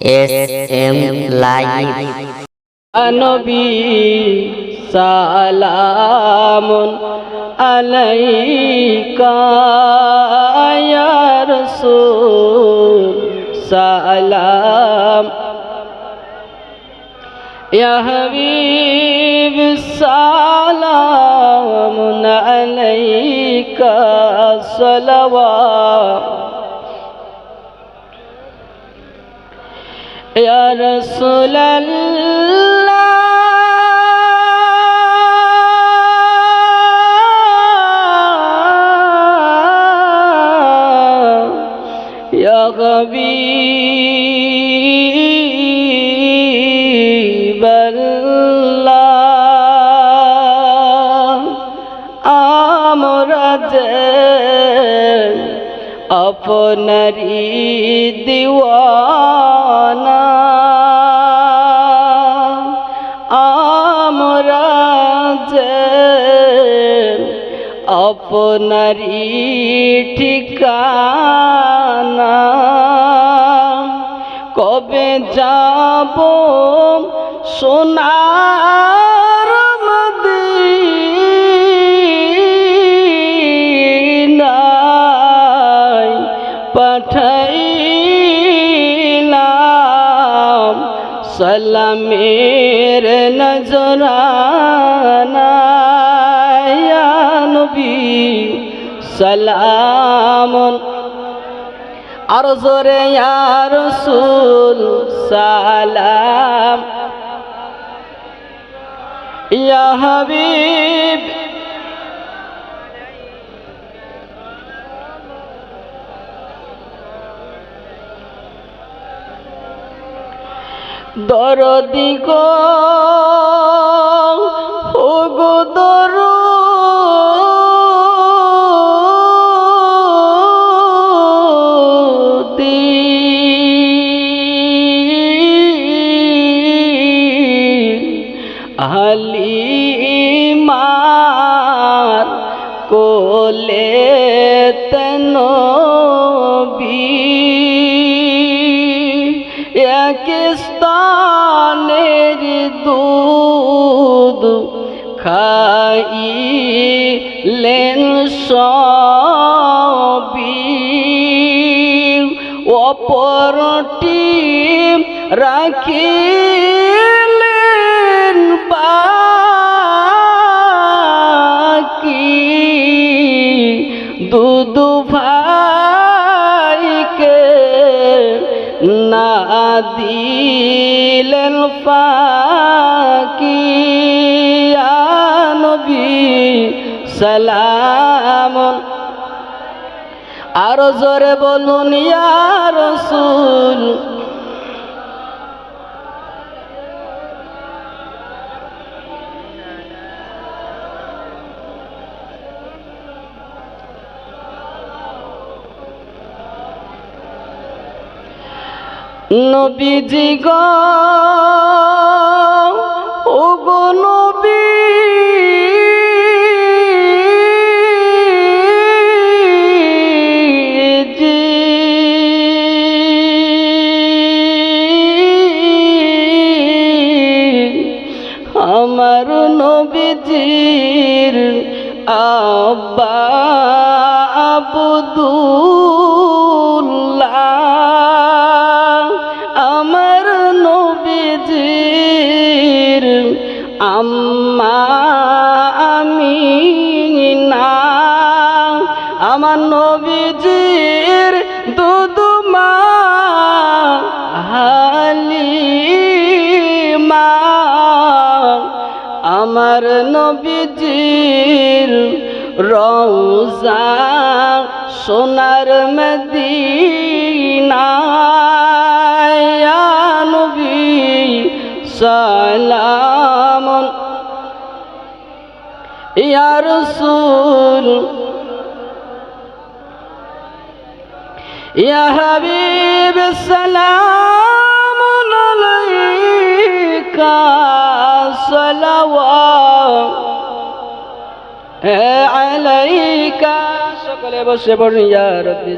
S M live নবী সালামুন আলাইকা ইয়া রাসূল সালাম। ইয়া হাবিব সালামুন আলাইকা সালাওয়াত। ইয়া রাসূলাল্লাহ। আপনারি দিওয়ানা আমরা যে আপনারি ঠিকানা কবে যাব সোনার পাঠাইলাম সালামের নজরানা। নবী সালাম আর জোরে ইয়া রাসূল সালাম। ইয়া হাবিব। দরদি গো ও গো দরদি। হালিমার কোলে তনবী একস্তানের দুধ খাইলেন সবি অপরটি রাখিলেন দিলেন নবী সালাম। আরও জোরে বলুন ইয়া রসুল নবীজি গো নবী। আমার নবীজির আব্বা নবীজির আম্মা আমিনা আমার নবীজির দুদুমা হালিমা আমার নবীজির রওজা সোনার মদিনা। সালাম ইয়া রাসূল। ইয়া হাবিব সালাম সকলে বসে পড়ুন ইয়া রব্বি